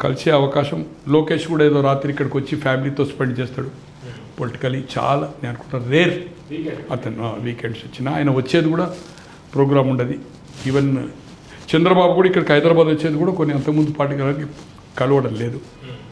కలిసే అవకాశం. లోకేష్ కూడా ఏదో రాత్రి ఇక్కడికి వచ్చి ఫ్యామిలీతో స్పెండ్ చేస్తాడు. పొలిటికలీ చాలా నేను అనుకుంటాను రేర్ అతను వీకెండ్స్ వచ్చిన. ఆయన వచ్చేది కూడా ప్రోగ్రామ్ ఉండదు. ఈవెన్ చంద్రబాబు కూడా ఇక్కడికి హైదరాబాద్ వచ్చేది కూడా కొన్ని అంతకుముందు పార్టీ గారికి కలవడం లేదు.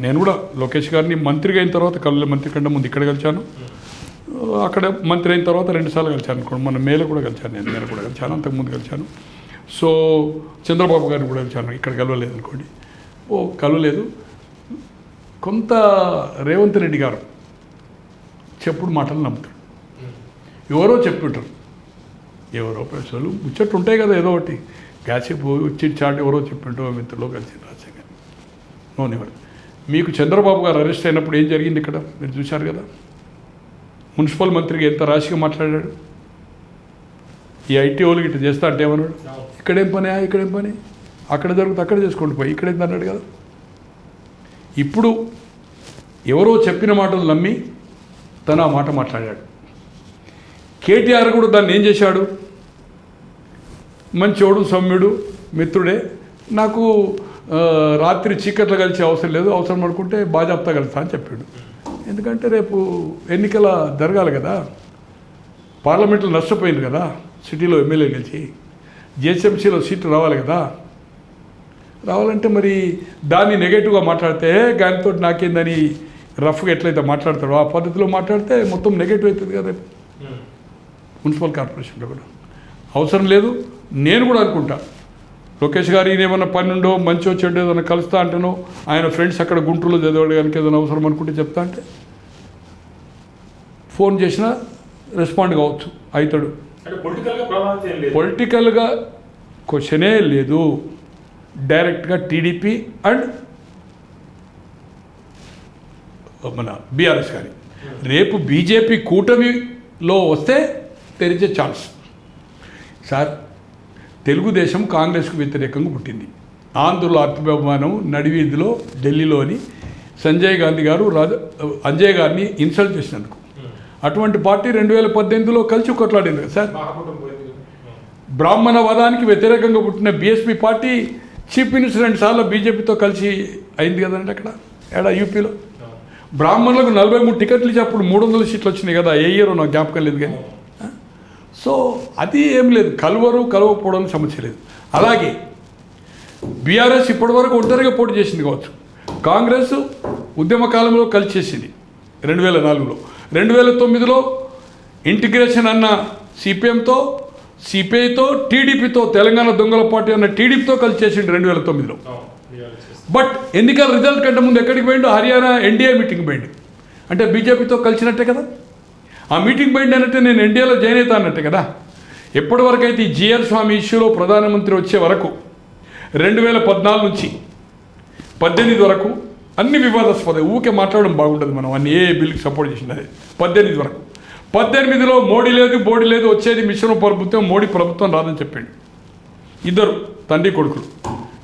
నేను కూడా లోకేష్ గారిని మంత్రిగా అయిన తర్వాత కల మంత్రి కంటే ముందు ఇక్కడ కలిశాను. అక్కడ మంత్రి అయిన తర్వాత రెండుసార్లు కలిశాను. అనుకోండి మన మేలు కూడా కలిశాను నేను నేను కూడా కలిశాను అంతకుముందు కలిశాను. సో చంద్రబాబు గారిని కూడా కలిశాను ఇక్కడ కలవలేదు అనుకోండి. ఓ కలవలేదు కొంత రేవంత్ రెడ్డి గారు చెప్పుడు మాటలు నమ్ముతాడు ఎవరో చెప్పుంటారు. ఎవరో ప్రశ్నలు ముచ్చట్లు ఉంటాయి కదా ఏదో ఒకటి. గ్యాసిప్ వచ్చి చాట్ ఎవరో చెప్పింటో మిత్రులు కలిసి రాజశేఖర్ నోనెవరు మీకు చంద్రబాబు గారు అరెస్ట్ అయినప్పుడు ఏం జరిగింది ఇక్కడ? మీరు చూశారు కదా? మున్సిపల్ మంత్రిగా ఎంత రాశిగా మాట్లాడాడు? ఈ ఐటీ వాళ్ళకి ఇట్లా చేస్తా అంటే ఏమన్నాడు? ఇక్కడేం పని ఇక్కడేం పని? అక్కడ జరుగుతుంది అక్కడ చేసుకోండి పోయి. ఇక్కడేంది అన్నాడు కదా. ఇప్పుడు ఎవరో చెప్పిన మాటలు నమ్మి తను ఆ మాట మాట్లాడాడు. కేటీఆర్ కూడా దాన్ని ఏం చేశాడు? మంచోడు సౌమ్యుడు మిత్రుడే. నాకు రాత్రి చీకట్లో కలిసే అవసరం లేదు అవసరం అనుకుంటే బాజాప్తా కలుస్తా అని చెప్పాడు. ఎందుకంటే రేపు ఎన్నికల జరగాలి కదా. పార్లమెంట్లో నష్టపోయింది కదా సిటీలో ఎమ్మెల్యే గెలిచి. జిహెచ్ఎంసీలో సీట్లు రావాలి కదా. రావాలంటే మరి దాన్ని నెగటివ్గా మాట్లాడితే దానితో నాకేందని రఫ్గా ఎట్లయితే మాట్లాడతాడో ఆ పద్ధతిలో మాట్లాడితే మొత్తం నెగటివ్ అవుతుంది కదా. మున్సిపల్ కార్పొరేషన్లో కూడా. అవసరం లేదు. నేను కూడా అనుకుంటా. లోకేష్ గారు ఈయన ఏమన్నా పని ఉండో మంచి చెడ్డ ఏదైనా కలుస్తా అంటానో ఆయన ఫ్రెండ్స్ అక్కడ గుంటూరులో చదివాడు కనుక ఏదైనా అవసరం అనుకుంటే చెప్తా అంటే ఫోన్ చేసినా రెస్పాండ్ కావచ్చు. అవుతాడు పొలిటికల్గా క్వశ్చనే లేదు. డైరెక్ట్గా టీడీపీ అండ్ మన బీఆర్ఎస్ కానీ రేపు బీజేపీ కూటమిలో వస్తే తెరిచే ఛాన్స్ సార్ తెలుగుదేశం కాంగ్రెస్కు వ్యతిరేకంగా పుట్టింది. ఆంధ్రుల అర్థభిమానం నడివీధిలో ఢిల్లీలోని సంజయ్ గాంధీ గారు రాజ అంజయ్ గారిని ఇన్సల్ట్ చేసినందుకు. అటువంటి పార్టీ రెండు వేల పద్దెనిమిదిలో కలిసి కొట్లాడింది కదా సార్. బ్రాహ్మణ వదానికి వ్యతిరేకంగా పుట్టిన బీఎస్పీ పార్టీ చీఫ్ మినిస్టర్ రెండు సార్లు బీజేపీతో కలిసి అయింది కదండి అక్కడ ఏడా యూపీలో? బ్రాహ్మణులకు నలభై మూడు టికెట్లు ఇచ్చి అప్పుడు మూడు వందల సీట్లు వచ్చినాయి కదా ఏ ఇయర్ నాకు జ్ఞాపకం లేదు కానీ. సో అది ఏం లేదు కలవరు కలవకపోవడం సమస్య లేదు. అలాగే బీఆర్ఎస్ ఇప్పటివరకు ఒంటరిగా పోటీ చేసింది కావచ్చు. కాంగ్రెస్ ఉద్యమ కాలంలో కలిసి చేసింది రెండు వేల నాలుగులో. రెండు వేల తొమ్మిదిలో ఇంటిగ్రేషన్ అన్న సిపిఎంతో సిపిఐతో టీడీపీతో తెలంగాణ దొంగల పార్టీ అన్న టీడీపీతో కలిసి చేసిండు రెండు వేల తొమ్మిదిలో. బట్ ఎన్నికల రిజల్ట్ కంటే ముందు ఎక్కడికి పోయిండు? హర్యానా ఎన్డీఏ మీటింగ్ పోయిండు. అంటే బీజేపీతో కలిసినట్టే కదా? ఆ మీటింగ్ పోయింది అన్నట్టే నేను ఎన్డీఏలో జాయిన్ అవుతా అన్నట్టే కదా? ఎప్పటివరకు అయితే ఈ జిఆర్ స్వామి ఇష్యూలో ప్రధానమంత్రి వచ్చే వరకు రెండు వేల పద్నాలుగు నుంచి పద్దెనిమిది వరకు అన్ని వివాదాస్పద ఊకే మాట్లాడడం బాగుంటుంది మనం. అన్ని ఏ బిల్లుకి సపోర్ట్ చేసినది పద్దెనిమిది వరకు. పద్దెనిమిదిలో మోడీ లేదు బోడీ లేదు వచ్చేది మిశ్రమ ప్రభుత్వం మోడీ ప్రభుత్వం రాదని చెప్పాడు. ఇద్దరు తండ్రి కొడుకులు.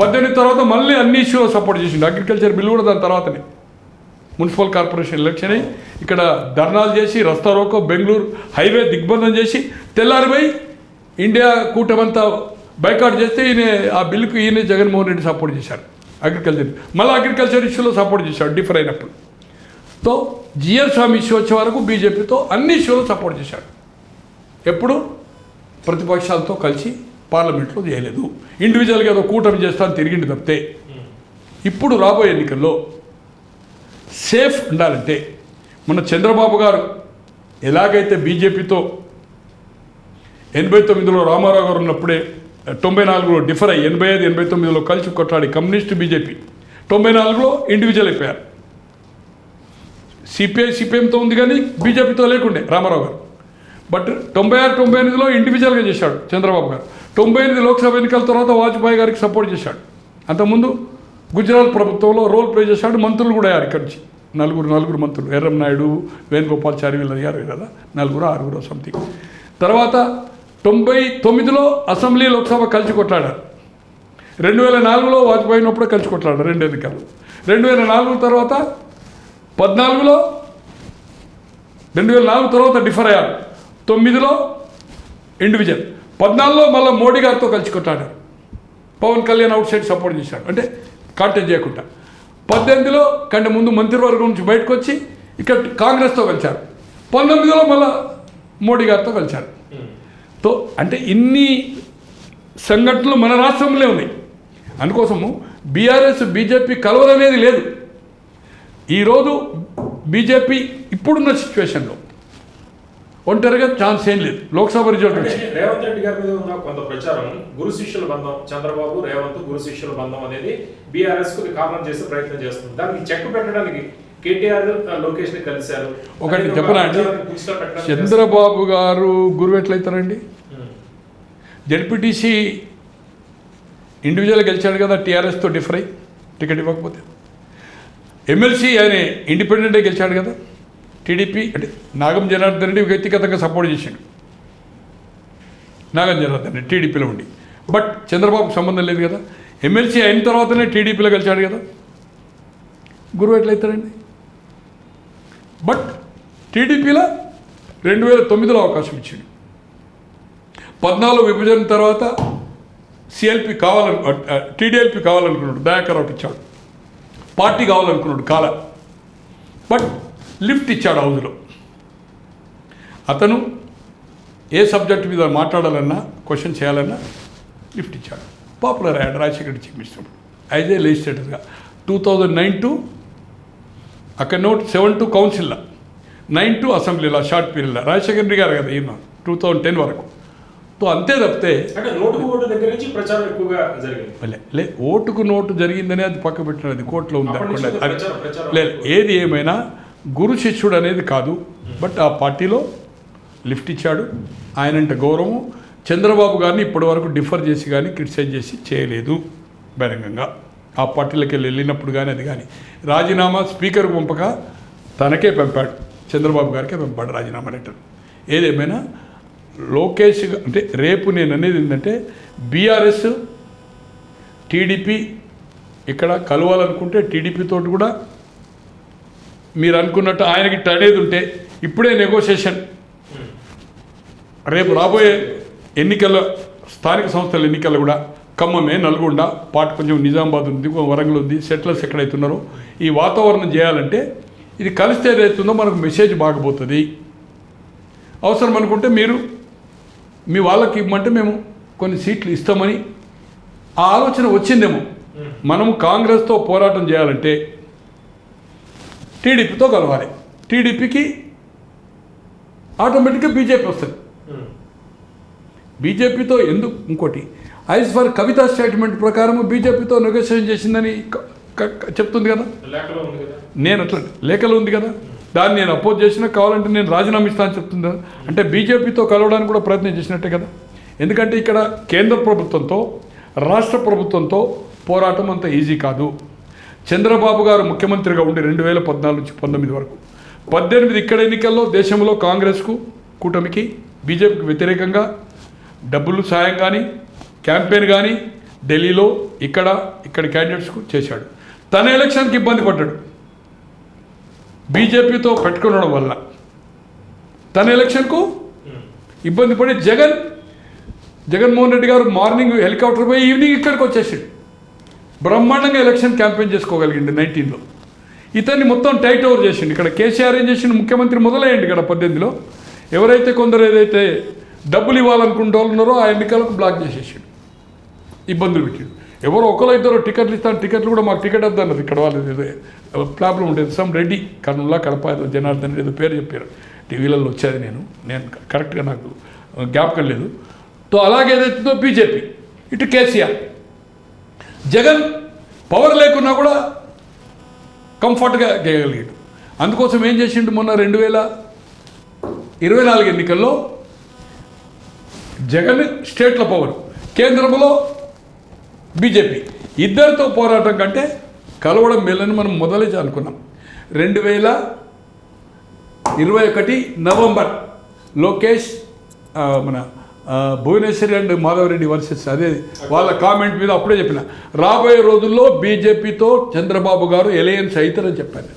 పద్దెనిమిది తర్వాత మళ్ళీ అన్ని ఇష్యూలో సపోర్ట్ చేసిండు. అగ్రికల్చర్ బిల్లు కూడా దాని తర్వాతనే. మున్సిపల్ కార్పొరేషన్ ఎలక్షన్ అయ్యి ఇక్కడ ధర్నాలు చేసి రస్తా రోకో బెంగళూరు హైవే దిగ్బంధం చేసి తెల్లారిపోయి ఇండియా కూటమంతా బైకాట్ చేస్తే ఈయన ఆ బిల్లుకు ఈయన జగన్మోహన్ రెడ్డి సపోర్ట్ చేశారు అగ్రికల్చర్ మళ్ళీ అగ్రికల్చర్ ఇష్యూలో సపోర్ట్ చేశాడు డిఫర్ అయినప్పుడు. తో జిఎల్ స్వామి ఇష్యూ వచ్చే వరకు బీజేపీతో అన్ని ఇష్యూలు సపోర్ట్ చేశాడు. ఎప్పుడు? ప్రతిపక్షాలతో కలిసి పార్లమెంట్లో చేయలేదు. ఇండివిజువల్గా ఏదో కూటమి చేస్తాను తిరిగింది తప్పితే ఇప్పుడు రాబోయే ఎన్నికల్లో సేఫ్ ఉండాలంటే మన చంద్రబాబు గారు ఎలాగైతే బీజేపీతో ఎనభై తొమ్మిదిలో రామారావు గారు ఉన్నప్పుడే తొంభై నాలుగులో డిఫర్ అయ్యి ఎనభై ఐదు ఎనభై తొమ్మిదిలో కలిసి కొట్లాడి కమ్యూనిస్ట్ బీజేపీ తొంభై నాలుగులో ఇండివిజువల్ అయిపోయారు. సిపిఐ సిపిఎంతో ఉంది కానీ బీజేపీతో లేకుండే రామారావు గారు. బట్ తొంభై ఆరు తొంభై ఎనిమిదిలో ఇండివిజువల్గా చేశాడు చంద్రబాబు గారు. తొంభై ఎనిమిది లోక్సభ ఎన్నికల తర్వాత వాజ్పేయి గారికి సపోర్ట్ చేశాడు. అంతకుముందు గుజరాత్ ప్రభుత్వంలో రోల్ ప్లే చేశాడు మంత్రులు కూడా అయ్యారు ఇక్కడి నుంచి. నలుగురు నలుగురు మంత్రులు. ఎర్రం నాయుడు వేణుగోపాల్చారి వీళ్ళు అయ్యారు కదా? నలుగురు ఆరుగురు సంథింగ్ తర్వాత తొంభై తొమ్మిదిలో అసెంబ్లీ లోక్సభ కలిసి కొట్లాడారు. రెండు వేల నాలుగులో వాజ్పేయి ఉన్నప్పుడు కలిసి కొట్లాడారు రెండు ఎన్నికలు. రెండు వేల నాలుగు తర్వాత పద్నాలుగులో రెండు వేల నాలుగు తర్వాత డిఫర్ అయ్యారు. తొమ్మిదిలో ఇండివిజువల్ పద్నాలుగులో మళ్ళీ మోడీ గారితో కలిసి కొట్టాడారు Pawan Kalyan outside support చేశాడు. అంటే కాంటాక్ట్ చేయకుండా. పద్దెనిమిదిలో కంటే ముందు మంత్రివర్గం నుంచి బయటకు వచ్చి ఇక్కడ కాంగ్రెస్తో కలిశారు. పంతొమ్మిదిలో మళ్ళీ మోడీ గారితో కలిశారు. తో అంటే ఇన్ని సంఘటనలు మన రాష్ట్రంలో ఉన్నాయి. అందుకోసము బీఆర్ఎస్ బీజేపీ కలవదనేది లేదు. ఈరోజు బీజేపీ ఇప్పుడున్న సిచ్యువేషన్లో ఒంటరిగా ఛాన్స్ ఏం లేదు. లోక్సభ రిజల్ట్ అంటే వచ్చి రేవంత్ రెడ్డి గారి మీద ఉన్న కొంత ప్రచారం గురు శిష్యుల బంధం చంద్రబాబు రేవంత్ గురు శిష్యుల బంధం అనేది బీఆర్ఎస్కు కారణం చేసే ప్రయత్నం చేస్తుంది. దానికి చెక్ పెట్టడానికి కేటీఆర్ లోకేష్ని కలిశారు. ఒకటి చెప్పనా అండి? చంద్రబాబు గారు గురువు ఎట్లయితారండి. జడ్పీటీసీ ఇండివిజువల్ గెలిచాడు కదా టీఆర్ఎస్తో డిఫర్ అయ్యి టికెట్ ఇవ్వకపోతే. ఎమ్మెల్సీ ఆయన ఇండిపెండెంట్గా గెలిచాడు కదా. టీడీపీ అంటే నాగం జనార్దన్ రెడ్డి వ్యక్తిగతంగా సపోర్ట్ చేశాడు నాగం జనార్దన్ రెడ్డి టీడీపీలో ఉండి. బట్ చంద్రబాబుకు సంబంధం లేదు కదా. ఎమ్మెల్సీ అయిన తర్వాతనే టీడీపీలో గెలిచాడు కదా. గురువు ఎట్లయితారండి బట్ టీడీపీలో రెండు వేల తొమ్మిదిలో అవకాశం ఇచ్చాడు. పద్నాలుగు విభజన తర్వాత సిఎల్పి కావాలను టీడీఎల్పి కావాలనుకున్నాడు. దయాకర్ రావుకి ఇచ్చాడు. పార్టీ కావాలనుకున్నాడు కాల. బట్ లిఫ్ట్ ఇచ్చాడు హౌజ్లో. అతను ఏ సబ్జెక్ట్ మీద మాట్లాడాలన్నా క్వశ్చన్ చేయాలన్నా లిఫ్ట్ ఇచ్చాడు. పాపులర్ అయ్యాడు Rajasekhar chief minister as a లెజిస్లేటర్గా two thousand nine to అక్కడ నోట్ సెవెన్ టు కౌన్సిల్లా నైన్ టు అసెంబ్లీలో షార్ట్ పీరియడ్లో రాజశేఖర్ రెడ్డి గారు కదా ఈయన టూ థౌజండ్ టెన్ వరకు. తో అంతే తప్పితే అంటే నోటుకు ఓటు దగ్గర నుంచి ప్రచారం ఎక్కువగా జరిగింది. లే లే ఓటుకు నోటు జరిగిందని అది పక్క పెట్టినది కోర్టులో ఉంది అనుకోండి. అది. లేదు ఏది ఏమైనా గురు శిష్యుడు అనేది కాదు బట్ ఆ పార్టీలో లిఫ్ట్ ఇచ్చాడు ఆయనంటే గౌరవం. చంద్రబాబు గారిని ఇప్పటి వరకు డిఫర్ చేసి కానీ క్రిటిసైజ్ చేసి చేయలేదు బహిరంగంగా. ఆ పార్టీలోకి వెళ్ళి వెళ్ళినప్పుడు కానీ అది కానీ. రాజీనామా స్పీకర్ పంపక తనకే పంపాడు చంద్రబాబు గారికే పంపాడు రాజీనామా లెటర్. ఏదేమైనా లోకేష్ అంటే రేపు నేను అనేది ఏంటంటే బీఆర్ఎస్ టీడీపీ ఇక్కడ కలవాలనుకుంటే టీడీపీ తోటి కూడా మీరు అనుకున్నట్టు ఆయనకి టనేది ఉంటే ఇప్పుడే నెగోషియేషన్ రేపు రాబోయే ఎన్నికల స్థానిక సంస్థల ఎన్నికలు కూడా ఖమ్మమే నల్గొండ పాటు కొంచెం నిజామాబాద్ ఉంది వరంగల్ ఉంది సెటిలర్స్ ఎక్కడైతున్నారో ఈ వాతావరణం చేయాలంటే ఇది కలిస్తే ఏదైతుందో మనకు మెసేజ్ బాగపోతుంది అవసరం అనుకుంటే మీరు మీ వాళ్ళకి ఇవ్వమంటే మేము కొన్ని సీట్లు ఇస్తామని ఆ ఆలోచన వచ్చిందేమో. మనము కాంగ్రెస్తో పోరాటం చేయాలంటే టీడీపీతో కలవాలి. టీడీపీకి ఆటోమేటిక్గా బీజేపీ వస్తుంది. బీజేపీతో ఎందుకు? ఇంకోటి ఐస్ ఫర్ కవిత స్టేట్మెంట్ ప్రకారం బీజేపీతో నెగోషియేషన్ చేసిందని చెప్తుంది కదా. నేను అట్లా లేఖలో ఉంది కదా. దాన్ని నేను అపోజ్ చేసినా కావాలంటే నేను రాజీనామా ఇస్తా అని చెప్తుందా? అంటే బీజేపీతో కలవడానికి కూడా ప్రయత్నం చేసినట్టే కదా. ఎందుకంటే ఇక్కడ కేంద్ర ప్రభుత్వంతో రాష్ట్ర ప్రభుత్వంతో పోరాటం అంత ఈజీ కాదు. చంద్రబాబు గారు ముఖ్యమంత్రిగా ఉండి రెండు వేల పద్నాలుగు నుంచి పంతొమ్మిది వరకు పద్దెనిమిది ఇక్కడ ఎన్నికల్లో దేశంలో కాంగ్రెస్కు కూటమికి బీజేపీకి వ్యతిరేకంగా డబ్బులు సాయం కానీ క్యాంపెయిన్ కానీ ఢిల్లీలో ఇక్కడ ఇక్కడ క్యాండిడేట్స్కు చేశాడు. తన ఎలక్షన్కి ఇబ్బంది పడ్డాడు. బీజేపీతో పెట్టుకునడం వల్ల. తన ఎలక్షన్కు ఇబ్బంది పడి జగన్ జగన్మోహన్ రెడ్డి గారు మార్నింగ్ హెలికాప్టర్ పోయి ఈవినింగ్ ఇక్కడికి వచ్చేసాడు. బ్రహ్మాండంగా ఎలక్షన్ క్యాంపెయిన్ చేసుకోగలిగింది నైన్టీన్లో. ఇతన్ని మొత్తం టైట్ ఓవర్ చేసిండు. ఇక్కడ కేసీఆర్ ఏం చేసిండు? ముఖ్యమంత్రి మొదలయ్యండి ఇక్కడ పద్దెనిమిదిలో. ఎవరైతే కొందరు ఏదైతే డబ్బులు ఇవ్వాలనుకుంటూ ఉన్నారో ఆ ఎన్నికలకు బ్లాక్ చేసేసాడు. ఇబ్బందులు పెట్టాడు. ఎవరో ఒకరు ఇద్దరు టికెట్లు ఇస్తాను టికెట్లు కూడా మాకు టికెట్ వద్దన్నది ఇక్కడ వాళ్ళు ప్రాబ్లం ఉండేది. సమ్ రెడ్డి కర్నూల్లా కడప జనార్దన్ ఏదో పేరు చెప్పారు. టీవీలలో వచ్చేది నేను. నేను కరెక్ట్గా నాకు జ్ఞాపకం లేదు. తో అలాగే ఏదైతుందో బీజేపీ ఇటు కేసీఆర్. జగన్ పవర్ లేకున్నా కూడా కంఫర్ట్గా చేయగలిగాడు అందుకోసం ఏం చేసిండు మొన్న రెండు వేల ఇరవై నాలుగు ఎన్నికల్లో జగన్ స్టేట్ల పవర్ కేంద్రంలో బీజేపీ. ఇద్దరితో పోరాటం కంటే కలవడం మేలని మనం మొదలే అనుకున్నాం. రెండు వేల ఇరవై ఒకటి నవంబర్ లోకేష్ మన భువనేశ్వరి అండ్ మాధవరెడ్డి వర్సెస్ అదే వాళ్ళ కామెంట్ మీద అప్పుడే చెప్పిన. రాబోయే రోజుల్లో బీజేపీతో చంద్రబాబు గారు ఎలయన్స్ అవుతారని చెప్పాను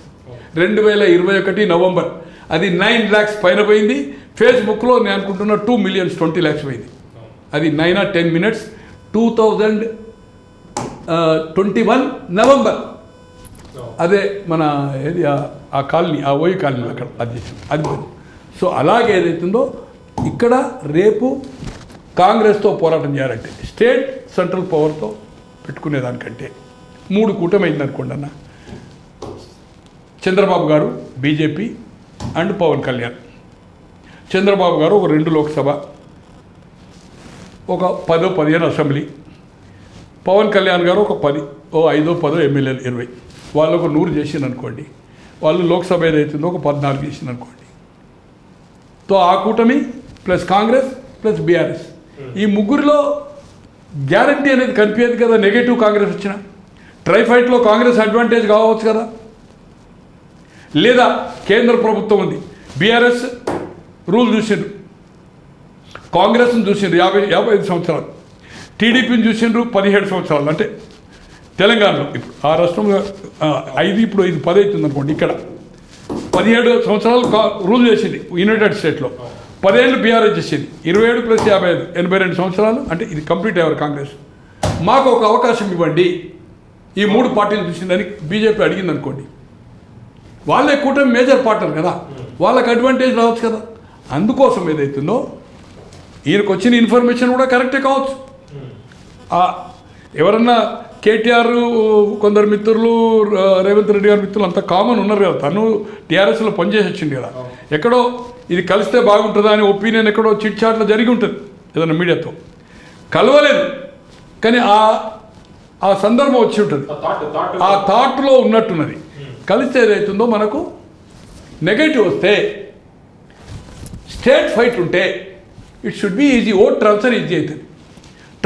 రెండు వేల ఇరవై ఒకటి నవంబర్. అది నైన్ ల్యాక్స్ పైన పోయింది. ఫేస్బుక్లో నేను అనుకుంటున్న టూ మిలియన్స్ ట్వంటీ ల్యాక్స్ పోయింది. అది nine or ten minutes. Two thousand twenty one November అదే మన ఏది ఆ- కాలనీ ఆ ఓయి కాలనీ అక్కడ అది అది. సో అలాగే ఏదైతుందో ఇక్కడ రేపు కాంగ్రెస్తో పోరాటం చేయాలంటే స్టేట్ సెంట్రల్ పవర్తో పెట్టుకునేదానికంటే మూడు కూటమి అయింది అనుకోండి అన్న. చంద్రబాబు గారు బీజేపీ అండ్ పవన్ కళ్యాణ్. చంద్రబాబు గారు ఒక రెండు లోక్సభ ఒక పదో పదిహేను అసెంబ్లీ పవన్ కళ్యాణ్ గారు ఒక పది ఓ ఐదో పదో ఎమ్మెల్యేలు ఇరవై. వాళ్ళు ఒక నూరు చేసింది అనుకోండి వాళ్ళు లోక్సభ ఏదైతుందో ఒక పద్నాలుగు చేసింది అనుకోండి తో ఆ కూటమి ప్లస్ కాంగ్రెస్ ప్లస్ బీఆర్ఎస్. ఈ ముగ్గురిలో గ్యారంటీ అనేది కనిపించదు కదా నెగటివ్ కాంగ్రెస్ వచ్చిన. ట్రైఫైట్లో కాంగ్రెస్ అడ్వాంటేజ్ కావచ్చు కదా. లేదా కేంద్ర ప్రభుత్వం ఉంది. బీఆర్ఎస్ రూల్ చూసిండ్రు. కాంగ్రెస్ని చూసిండ్రు యాభై యాభై ఐదు సంవత్సరాలు. టీడీపీని చూసిండ్రు పదిహేడు సంవత్సరాలు అంటే తెలంగాణలో. ఇప్పుడు ఆ రాష్ట్రంలో ఐదు ఇప్పుడు ఐదు పది అవుతుంది అనుకోండి ఇక్కడ. పదిహేడు సంవత్సరాలు కా- రూల్ చేసింది యునైటెడ్ స్టేట్లో పదేళ్ళు బీఆర్ఎస్ చేసింది. ఇరవై ఏడు ప్లస్ యాభై ఐదు ఎనభై రెండు సంవత్సరాలు అంటే ఇది కంప్లీట్ అయ్యారు కాంగ్రెస్. మాకు ఒక అవకాశం ఇవ్వండి. ఈ మూడు పార్టీలు చూసిందని బీజేపీ అడిగింది అనుకోండి. వాళ్ళే కూటమి మేజర్ పార్ట్నర్ కదా. వాళ్ళకి అడ్వాంటేజ్ రావచ్చు కదా. అందుకోసం ఏదైతుందో ఈయనకు వచ్చిన ఇన్ఫర్మేషన్ కూడా కరెక్టే కావచ్చు. ఎవరన్నా కేటీఆర్ కొందరు మిత్రులు రేవంత్ రెడ్డి గారి మిత్రులు అంత కామన్ ఉన్నారు కదా తను టీఆర్ఎస్లో పనిచేసి వచ్చింది కదా. ఎక్కడో ఇది కలిస్తే బాగుంటుందా అని ఒపీనియన్ ఎక్కడో చిట్ చాట్లో జరిగి ఉంటుంది ఏదైనా మీడియాతో. కలవలేదు కానీ ఆ ఆ సందర్భం వచ్చి ఉంటుంది. ఆ థాట్ థాట్ ఆ థాట్లో ఉన్నట్టున్నది. కలిస్తే ఏదైతుందో మనకు నెగటివ్ వస్తే స్టేట్ ఫైట్ ఉంటే it should be easy vote transfer easy అవుతుంది.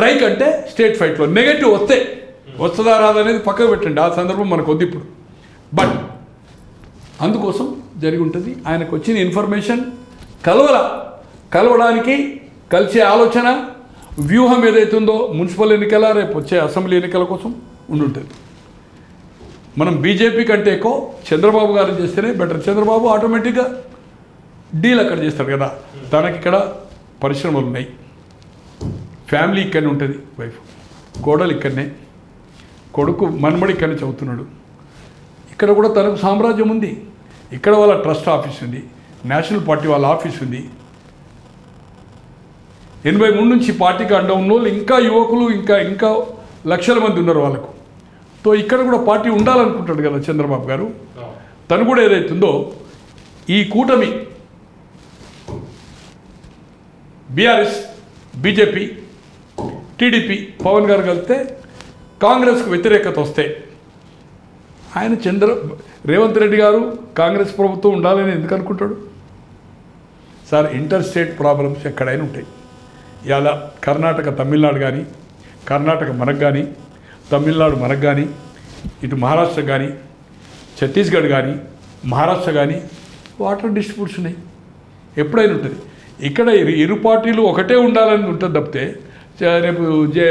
ట్రై కంటే స్టేట్ ఫైట్లో. నెగటివ్ వస్తే. వస్తుందా రాదనేది పక్కకు పెట్టండి. ఆ సందర్భం మనకు వద్దు ఇప్పుడు. బట్ అందుకోసం జరిగి ఉంటుంది. ఆయనకు వచ్చిన ఇన్ఫర్మేషన్ కలవల. కలవడానికి కలిసే ఆలోచన వ్యూహం ఏదైతుందో మున్సిపల్ ఎన్నికల రేపు వచ్చే అసెంబ్లీ ఎన్నికల కోసం ఉండుంటుంది. మనం బీజేపీ కంటే ఎక్కువ చంద్రబాబు గారు చేస్తేనే బెటర్. చంద్రబాబు ఆటోమేటిక్గా డీల్ అక్కడ చేస్తారు కదా. తనకి ఇక్కడ పరిశ్రమలు ఉన్నాయి. ఫ్యామిలీ ఇక్కడనే ఉంటుంది వైఫ్. కోడలు ఇక్కడనే. కొడుకు మనమడి ఇక్కడనే చదువుతున్నాడు. ఇక్కడ కూడా తనకు సామ్రాజ్యం ఉంది. ఇక్కడ వాళ్ళ ట్రస్ట్ ఆఫీస్ ఉంది. నేషనల్ పార్టీ వాళ్ళ ఆఫీస్ ఉంది. ఎనభై మూడు నుంచి పార్టీకి అండ ఉన్న వాళ్ళు ఇంకా యువకులు ఇంకా ఇంకా లక్షల మంది ఉన్నారు వాళ్ళకు. తో ఇక్కడ కూడా పార్టీ ఉండాలనుకుంటాడు కదా చంద్రబాబు గారు. తను కూడా ఏదైతుందో ఈ కూటమి బీఆర్ఎస్ బీజేపీ టీడీపీ పవన్ గారు కలిస్తే కాంగ్రెస్కు వ్యతిరేకత వస్తే ఆయన చంద్ర రేవంత్ రెడ్డి గారు కాంగ్రెస్ ప్రభుత్వం ఉండాలని ఎందుకు అనుకుంటాడు? సార్ ఇంటర్ స్టేట్ ప్రాబ్లమ్స్ ఎక్కడైనా ఉంటాయి. ఇలా కర్ణాటక తమిళనాడు కానీ కర్ణాటక మనకు కానీ తమిళనాడు మనకు కానీ ఇటు మహారాష్ట్ర కానీ ఛత్తీస్గఢ్ కానీ మహారాష్ట్ర కానీ వాటర్ డిస్ట్రిబ్యూట్స్ ఉన్నాయి. ఎప్పుడైనా ఉంటుంది. ఇక్కడ ఇరు పార్టీలు ఒకటే ఉండాలని ఉంటుంది తప్పితే రేపు జే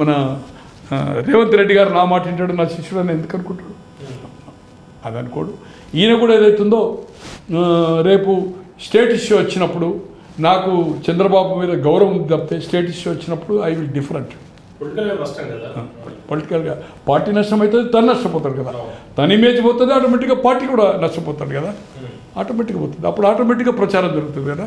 మన రేవంత్ రెడ్డి గారు నా మాట వింటాడు నా శిష్యుడు అని ఎందుకు అనుకుంటాడు? అది అనుకోడు ఈయన కూడా ఏదైతుందో రేపు స్టేట్ ఇష్యూ వచ్చినప్పుడు నాకు చంద్రబాబు మీద గౌరవం ఉంది తప్పితే స్టేట్ ఇష్యూ వచ్చినప్పుడు ఐ విల్ డిఫరెంట్. పొలిటికల్గా పార్టీ నష్టం అవుతుంది తను నష్టపోతాడు కదా. తన ఇమేజ్ పోతుంది ఆటోమేటిక్గా పార్టీ కూడా నష్టపోతాడు కదా. ఆటోమేటిక్గా పోతుంది. అప్పుడు ఆటోమేటిక్గా ప్రచారం జరుగుతుంది కదా.